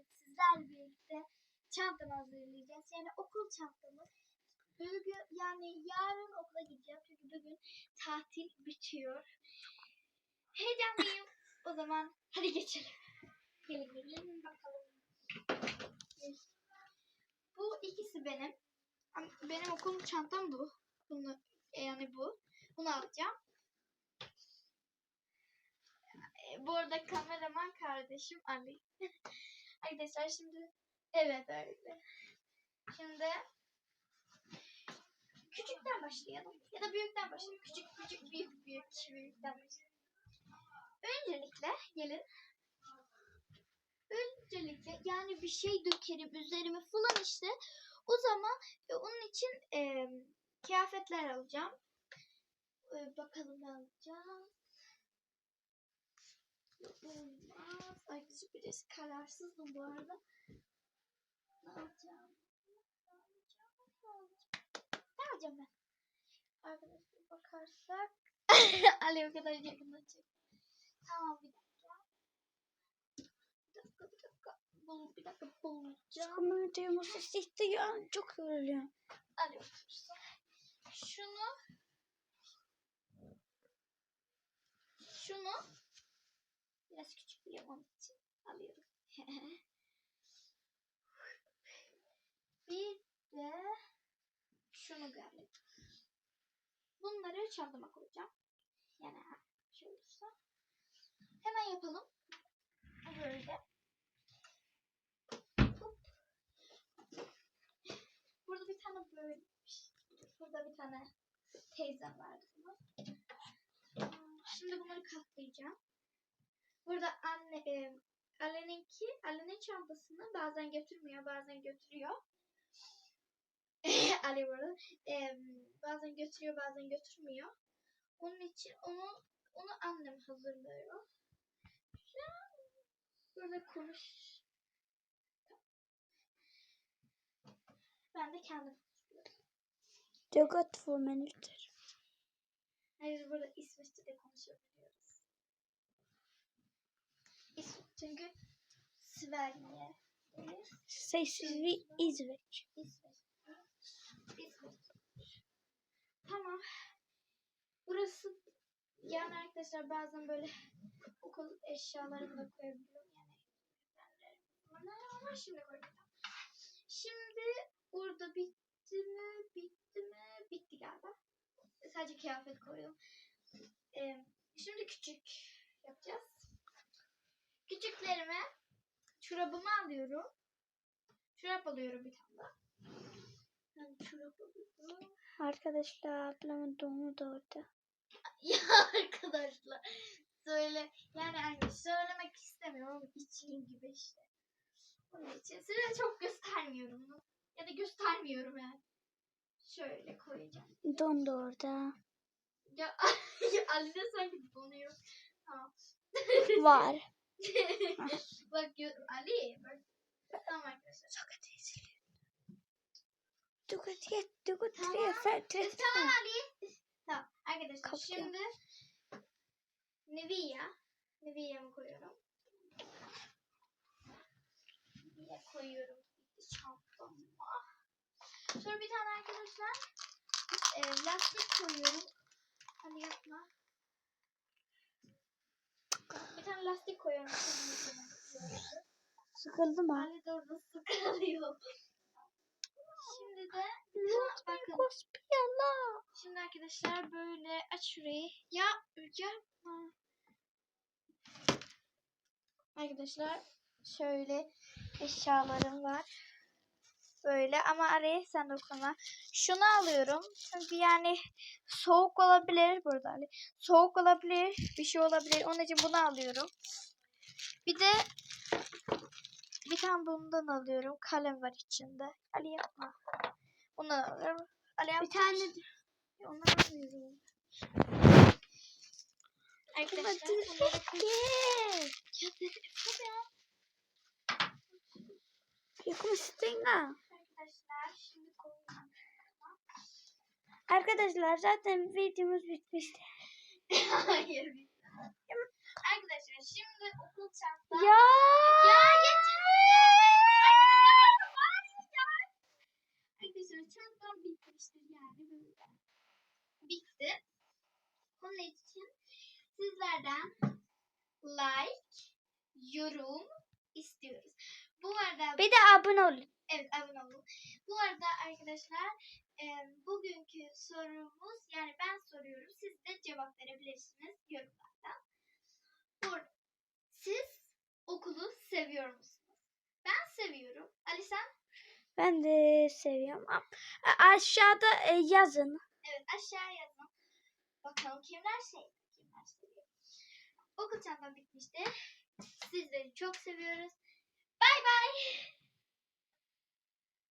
bugün sizlerle birlikte çantamı hazırlayacağız. Yani okul çantamı. Bugün yani yarın okula gideceğim çünkü bugün tatil bitiyor. Heyecanlıyım. o zaman hadi geçelim. Gelin gelin bakalım. Bu ikisi benim. Benim okul çantam bu. Bunu yani bu. Bunu alacağım. E, Bu arada kameraman kardeşim Ali. Arkadaşlar şimdi evet öyle. Şimdi küçükten başlayalım ya da büyükten başlayalım. Küçük küçük büyük büyük büyükten başlayalım. Öncelikle gelin. Öncelikle yani bir şey dökerim üzerime falan işte. O zaman e, onun için e, kıyafetler alacağım. E, bakalım ne alacağım. Olmaz. Arkadaşlar biraz kararsızdım bu arada. Ne alacağım? Ne alacağım? Ne alacağım? Ne alacağım ben? Arkadaşlar bakarsak Ali o kadar yakından çek. Tamam bir dakika. Bir dakika bir dakika. Bul, bir dakika bulacağım. O ses işte ya. Çok yoruluyor. Ali otursun. Şunu şunu biraz küçük bir onun için alıyorum. bir de şunu galiba. Bunları çantama koyacağım. Yani olursa. Hemen yapalım. Böyle. Burada bir tane böyle şey. Burada bir tane teyzem vardı Şimdi bunları katlayacağım. Burada anne e, Ali'ninki, Ali'nin çantasını bazen götürmüyor, bazen götürüyor. Ali burada. E, bazen götürüyor, bazen götürmüyor. Onun için onu onu annem hazırlıyor. Burada konuş. Ben de kendim går två minuter. Hayır burada İsveççe'de konuşabiliyoruz. Çünkü Sverige. Vi Isvik. İsveç. İsveç. Tamam. Burası yani arkadaşlar bazen böyle okul eşyalarını da koyabiliyorum yani. Ama şimdi koyacağım. Şimdi burada bitti mi? Bitti mi? Bitti galiba. Sadece kıyafet koyuyorum. Ee, şimdi küçük yapacağız. Küçüklerime çorabımı alıyorum. Çorap alıyorum bir tane daha. Ben çorap alıyorum. Arkadaşlar ablamın doğumu da orada. Ya arkadaşlar söyle yani hani söylemek istemiyorum ama içeyim gibi işte. Onun için size çok göstermiyorum. Ya da göstermiyorum yani. Şöyle koyacağım. Don da orada. Ya, ya Ali de sanki donuyor. Tamam. Var. bak Ali bak. Tamam arkadaşlar. Tre, du går tre, Tamam. tre, E, tamam. Ali. Tamam arkadaşlar Kapatıyor. şimdi Nivea. Nivea'mı koyuyorum. Nivea koyuyorum çantama. Sonra bir tane arkadaşlar e, lastik koyuyorum. Hadi yapma. Tane lastik koyuyorum. Sıkıldım ha. Ali de orada sıkılıyor. Şimdi de bakın. Şimdi arkadaşlar böyle aç şurayı. Ya yapma. Arkadaşlar şöyle eşyalarım var. Böyle ama araya sen dokunma. Şunu alıyorum. Çünkü yani soğuk olabilir burada. Ali. Soğuk olabilir. Bir şey olabilir. Onun için bunu alıyorum. Bir de bir tane bundan alıyorum. Kalem var içinde. Ali yapma. Bunu alıyorum. Ali yapma. Bir tane Onları alıyorum. Arkadaşlar bunları. Ya dedim ya. Jag kommer stänga arkadaşlar şimdi koyacağım. Arkadaşlar zaten videomuz bitmişti. Hayır. Arkadaşlar şimdi okul çantam. Ya! Ya getirin! Arkadaşlar çantam bitmiştir yani böyle. Bitti. Onun için sizlerden like, yorum istiyoruz. Bu arada bir de abone olun. Evet abone olun. Bu arada arkadaşlar e, bugünkü sorumuz yani ben soruyorum. Siz de cevap verebilirsiniz yorumlardan. Siz okulu seviyor musunuz? Ben seviyorum. Ali sen? Ben de seviyorum. Aşağıda e, yazın. Evet aşağı yazın. Bakalım kimler şey kimler seviyor. Okul çantam bitmişti. Sizleri çok seviyoruz. Bay bay.